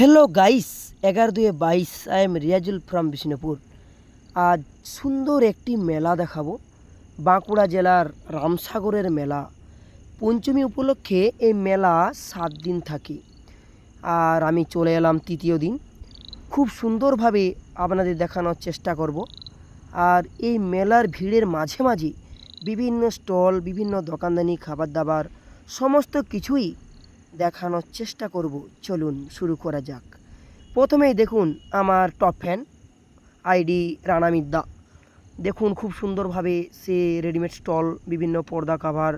Hello guys এগারো দুয়ে বাইশ I am Riazul from Bishnupur আজ সুন্দর একটি মেলা দেখাবো। বাঁকুড়া জেলার রামসাগরের মেলা। পঞ্চমী উপলক্ষে এই মেলা সাত দিন থাকে। আর আমি চলে এলাম তৃতীয় দিন। খুব সুন্দরভাবে আপনাদের দেখানোর চেষ্টা করব। আর এই মেলার ভিড়ের মাঝে মাঝে বিভিন্ন স্টল, বিভিন্ন দোকানদানি খাবার দাবার সমস্ত কিছুই দেখানোর চেষ্টা করব। চলুন শুরু করা যাক। প্রথমেই দেখুন আমার top fan ID Rana Midda. দেখুন খুব সুন্দরভাবে সে রেডিমেড স্টল বিভিন্ন পর্দা কাভার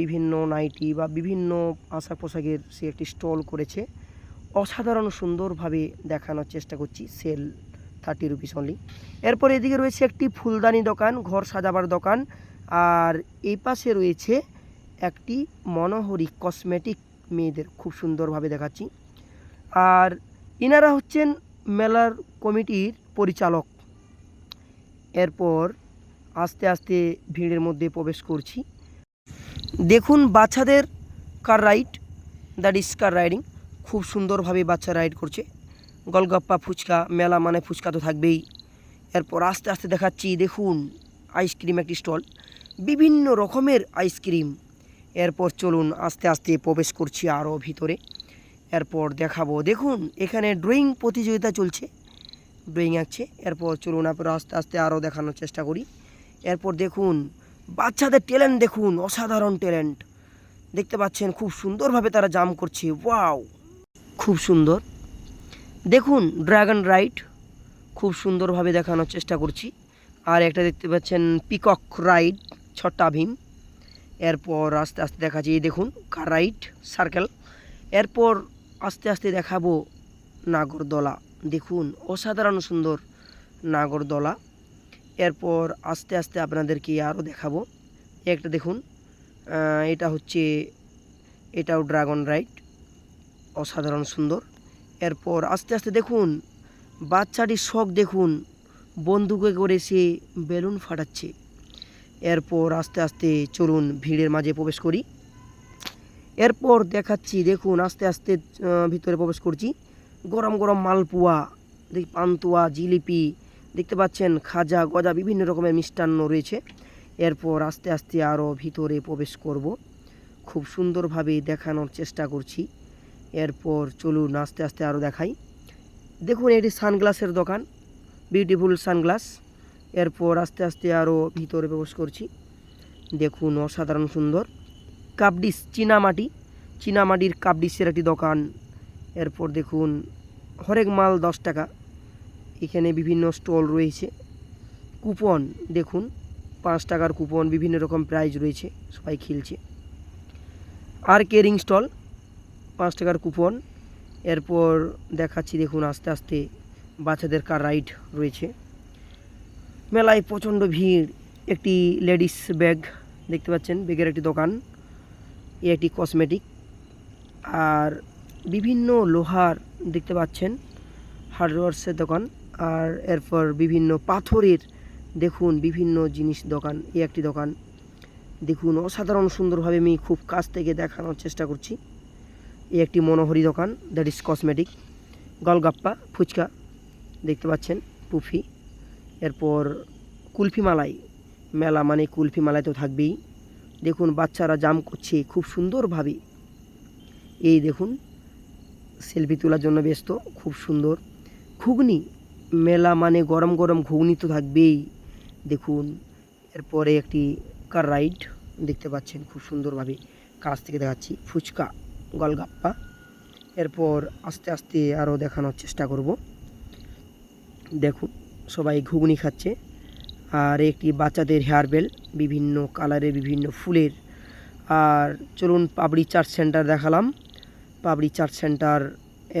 বিভিন্ন নাইটি বা বিভিন্ন পোশাক পোশাকের সে একটি স্টল করেছে। অসাধারণ সুন্দরভাবে দেখানোর চেষ্টা করছি সেল থার্টি রুপিস অনলি এরপর এদিকে রয়েছে একটি ফুলদানি দোকান, ঘর সাজাবার দোকান, আর এই পাশে রয়েছে একটি মনোহরি কসমেটিক মেয়েদের খুব সুন্দরভাবে দেখাচ্ছি। আর ইনারা হচ্ছেন মেলার কমিটির পরিচালক। এরপর আস্তে আস্তে ভিড়ের মধ্যে প্রবেশ করছি। দেখুন বাচ্চাদের car ride that is car riding খুব সুন্দরভাবে বাচ্চা রাইড করছে। গলগপ্পা ফুচকা, মেলা মানে ফুচকা তো থাকবেই। এরপর আস্তে আস্তে দেখাচ্ছি, দেখুন আইসক্রিম একটি স্টল বিভিন্ন রকমের আইসক্রিম এরপর চলুন আস্তে আস্তে প্রবেশ করছি আরও ভিতরে। এরপর দেখাবো, দেখুন, এখানে ড্রয়িং প্রতিযোগিতা চলছে, ড্রয়িং আঁকছে। এরপর চলুন আপনার আস্তে আস্তে আরও দেখানোর চেষ্টা করি। এরপর দেখুন, বাচ্চাদের ট্যালেন্ট দেখুন, অসাধারণ ট্যালেন্ট দেখতে পাচ্ছেন, খুব সুন্দরভাবে তারা জাম করছে ওয়াও খুব সুন্দর। দেখুন ড্রাগন রাইড খুব সুন্দরভাবে দেখানোর চেষ্টা করছি। আর একটা দেখতে পাচ্ছেন পিকক রাইড ছটা ভীম। এরপর আস্তে আস্তে দেখাচ্ছি, এই দেখুন রাইড সার্কেল এরপর আস্তে আস্তে দেখাবো নাগরদোলা। দেখুন, অসাধারণ সুন্দর নাগরদোলা। এরপর আস্তে আস্তে আপনাদেরকে আরও দেখাবো। একটা দেখুন এটা হচ্ছে, এটাও ড্রাগন রাইড অসাধারণ সুন্দর। এরপর আস্তে আস্তে দেখুন, বাচ্চাটির শখ দেখুন। বন্দুকে করে সে বেলুন ফাটাচ্ছে। এরপর আস্তে আস্তে চলুন ভিড়ের মাঝে প্রবেশ করি। এরপর দেখাচ্ছি, দেখুন, আস্তে আস্তে ভিতরে প্রবেশ করছি। গরম গরম মালপোয়া পান্তুয়া, জিলিপি, দেখতে পাচ্ছেন, খাজা গজা বিভিন্ন রকমের মিষ্টান্ন রয়েছে। এরপর আস্তে আস্তে আরও ভিতরে প্রবেশ করব। খুব সুন্দরভাবে দেখানোর চেষ্টা করছি। এরপর চলুন আস্তে আস্তে আরও দেখাই। দেখুন, এটি সানগ্লাসের দোকান। Beautiful sunglass. এরপর আস্তে আস্তে আরও ভিতরে প্রবেশ করছি। দেখুন অসাধারণ সুন্দর। কাপডিস, চীনামাটি। চীনামাটির কাপডিসের একটি দোকান। এরপর দেখুন হরেক মাল দশ টাকা। এখানে বিভিন্ন স্টল রয়েছে। কুপন, দেখুন পাঁচ টাকার কুপন, বিভিন্ন রকম প্রাইজ রয়েছে, সবাই খেলছে। আর কেরিং স্টল, পাঁচ টাকার কুপন। এরপর দেখাচ্ছি, দেখুন আস্তে আস্তে বাচ্চাদের কার রাইড রয়েছে। মেলায় প্রচণ্ড ভিড়। একটি লেডিস ব্যাগ দেখতে পাচ্ছেন, ব্যাগের একটি দোকান, এ একটি কসমেটিক। আর বিভিন্ন লোহার দেখতে পাচ্ছেন, হার্ডওয়ার্সের দোকান। আর এরপর বিভিন্ন পাথরের দেখুন, বিভিন্ন জিনিস দোকান, এ একটি দোকান। দেখুন, অসাধারণ সুন্দরভাবে আমি খুব কাছ থেকে দেখানোর চেষ্টা করছি। এ একটি মনোহরি দোকান, that is cosmetic. Golgappa, fuchka, দেখতে পাচ্ছেন, পুফি। এরপর কুলফি মালাই মেলা মানে কুলফি মালাই তো থাকবেই। দেখুন, বাচ্চারা জাম করছে খুব সুন্দরভাবে। এই দেখুন সেলফি তোলার জন্য ব্যস্ত, খুব সুন্দর। ঘুগনি, মেলা মানে গরম গরম ঘুগনি তো থাকবেই। দেখুন, এরপরে একটি কার রাইড দেখতে পাচ্ছেন খুব সুন্দরভাবে। কাছ থেকে দেখাচ্ছি, ফুচকা, গলগাপ্পা। এরপর আস্তে আস্তে আরও দেখানোর চেষ্টা করব। দেখুন সবাই ঘুগনি খাচ্ছে। আর একটি বাচ্চাদের হেয়ার বেল বিভিন্ন কালারের বিভিন্ন ফুলের। আর চলুন পাবড়ি চার্চ সেন্টার দেখালাম। পাবড়ি চার্চ সেন্টার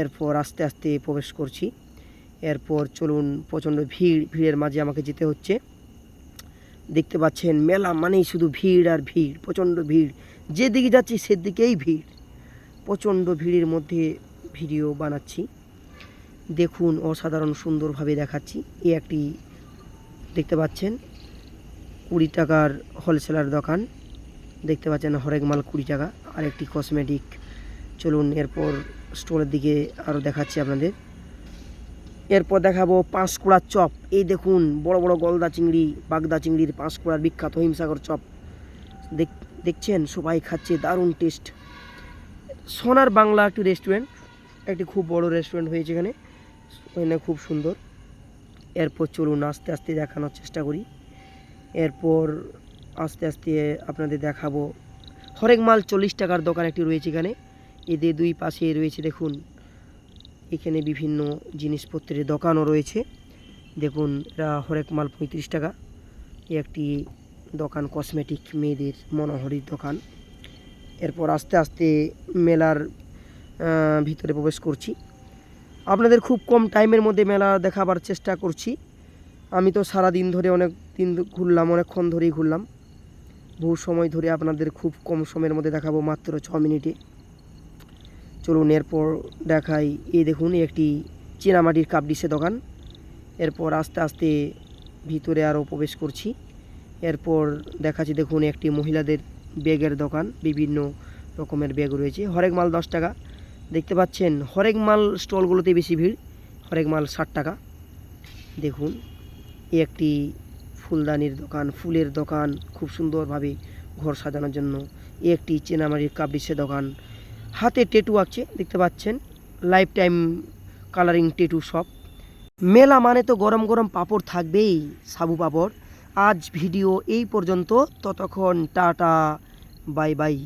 এরপর আস্তে আস্তে প্রবেশ করছি। এরপর চলুন প্রচণ্ড ভিড়, ভিড়ের মাঝে আমাকে যেতে হচ্ছে। দেখতে পাচ্ছেন মেলা মানেই শুধু ভিড় আর ভিড়, প্রচণ্ড ভিড়। যেদিকে যাচ্ছি সেদিকেই ভিড়। প্রচণ্ড ভিড়ের মধ্যে ভিডিও বানাচ্ছি। দেখুন অসাধারণ সুন্দরভাবে দেখাচ্ছি। এ একটি দেখতে পাচ্ছেন, কুড়ি টাকার হোলসেলার দোকান। দেখতে পাচ্ছেন হরেক মাল কুড়ি টাকা। আর একটি কসমেটিক চলুন এরপর স্টোরের দিকে আরও দেখাচ্ছি আপনাদের। এরপর দেখাবো পাঁশকুড়ার চপ। এই দেখুন, বড় বড় গলদা চিংড়ি, বাগদা চিংড়ির পাঁশকুড়ার বিখ্যাত হিমসাগর চপ। দেখ দেখছেন? সবাই খাচ্ছে, দারুণ টেস্ট সোনার বাংলা একটি রেস্টুরেন্ট একটি খুব বড় রেস্টুরেন্ট হয়েছে এখানে। এখানে খুব সুন্দর। এরপর চলুন আস্তে আস্তে দেখানোর চেষ্টা করি। এরপর আস্তে আস্তে আপনাদের দেখাবো। হরেক মাল চল্লিশ টাকার দোকান একটি রয়েছে এখানে। এদের দুই পাশে রয়েছে দেখুন, এখানে বিভিন্ন জিনিসপত্রের দোকানও রয়েছে। দেখুন এটা হরেক মাল পঁয়ত্রিশ টাকা। একটি দোকান কসমেটিক মেয়েদের মনোহরির দোকান। এরপর আস্তে আস্তে মেলার ভিতরে প্রবেশ করছি। আপনাদের খুব কম টাইমের মধ্যে মেলা দেখাবার চেষ্টা করছি। আমি তো সারা দিন ধরে অনেক দিন ঘুরলাম, অনেকক্ষণ ধরেই ঘুরলাম। বহু সময় ধরে আপনাদের খুব কম সময়ের মধ্যে দেখাবো মাত্র ছ মিনিটে। চলুন এরপর দেখাই, এই দেখুন একটি চীনামাটির কাপ ডিসের দোকান। এরপর আস্তে আস্তে ভিতরে আরও প্রবেশ করছি। এরপর দেখাচ্ছি, দেখুন একটি মহিলাদের ব্যাগের দোকান। বিভিন্ন রকমের ব্যাগ রয়েছে। হরেক মাল দশ টাকা। দেখতে পাচ্ছেন হরেক মাল স্টলগুলোতে বেশি ভিড়, হরেক মাল ষাট টাকা। দেখুন, এই একটি ফুলদানির দোকান, ফুলের দোকান, খুব সুন্দরভাবে ঘর সাজানোর জন্য। এই একটি চেনামারির কাপ ডিসের দোকান। হাতে টেটু আছে, দেখতে পাচ্ছেন lifetime colouring tattoo shop মেলা মানে তো গরম গরম পাপড় থাকবেই, সাবু পাপড়। আজ ভিডিও এই পর্যন্ত, ততক্ষণ টাটা, বাই বাই।